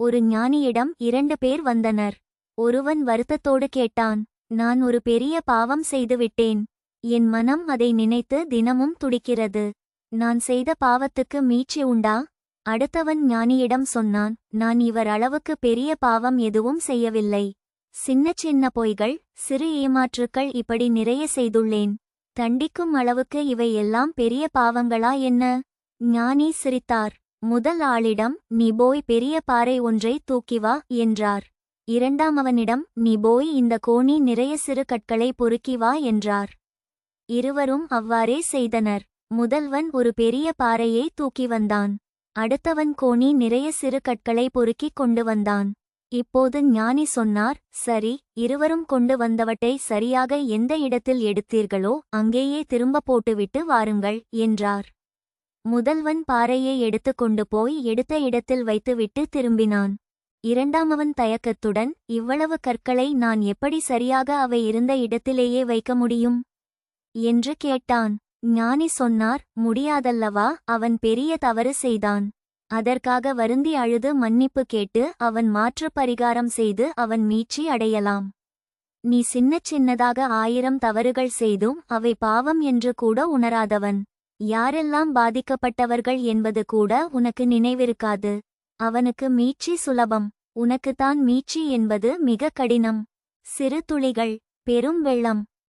ஒரு ஞானியிடம் இரண்டு பேர் வந்தனர். ஒருவன் வருத்தத்தோடு கேட்டான் நான் ஒரு பெரிய பாவம் செய்துவிட்டேன். என் மனம் அதை நினைத்து தினமும் துடிக்கிறது. நான் செய்த பாவத்துக்கு மீட்சி உண்டா? அடுத்தவன் ஞானியிடம் சொன்னான் நான் இவர் அளவுக்கு பெரிய பாவம் எதுவும் செய்யவில்லை. சின்ன சின்ன பொய்கள் சிறு ஏமாற்றுக்கள் இப்படி நிறைய செய்துள்ளேன். தண்டிக்கும் அளவுக்கு இவை எல்லாம் பெரிய பாவங்களா என்ன? ஞானி சிரித்தார் முதல் ஆளிடம் நீ போய் பெரிய பாறை ஒன்றை தூக்கி வா என்றார். இரண்டாமவனிடம் நீ போய் இந்த கோணி நிறைய சிறு கற்களை பொறுக்கி வா என்றார். இருவரும் அவ்வாறே செய்தனர். முதல்வன் ஒரு பெரிய பாறையை தூக்கி வந்தான். அடுத்தவன் கோணி நிறைய சிறு கற்களை பொறுக்கிக் கொண்டு வந்தான். இப்போது ஞானி சொன்னார் சரி இருவரும் கொண்டு வந்தவற்றை சரியாக எந்த இடத்தில் எடுத்தீர்களோ அங்கேயே திரும்ப போட்டுவிட்டு வாருங்கள் என்றார். முதல்வன் பாறையை எடுத்துக்கொண்டு போய் எடுத்த இடத்தில் வைத்துவிட்டு திரும்பினான். இரண்டாமவன் தயக்கத்துடன் இவ்வளவு கற்களை நான் எப்படி சரியாக அவை இருந்த இடத்திலேயே வைக்க முடியும்? என்று கேட்டான். ஞானி சொன்னார் முடியாதல்லவா அவன் பெரிய தவறு செய்தான். அதற்காக வருந்தி அழுது மன்னிப்பு கேட்டு அவன் மாற்று பரிகாரம் செய்து அவன் மீட்சி அடையலாம். நீ சின்னச் சின்னதாக ஆயிரம் தவறுகள் செய்தும் அவை பாவம் என்று கூட உணராதவன். யாரெல்லாம் பாதிக்கப்பட்டவர்கள் என்பது கூட உனக்கு நினைவிருக்காது. அவனுக்கு மீட்சி சுலபம். உனக்குத்தான் மீட்சி என்பது மிக கடினம். சிறு துளிகள் பெரும் வெள்ளம்.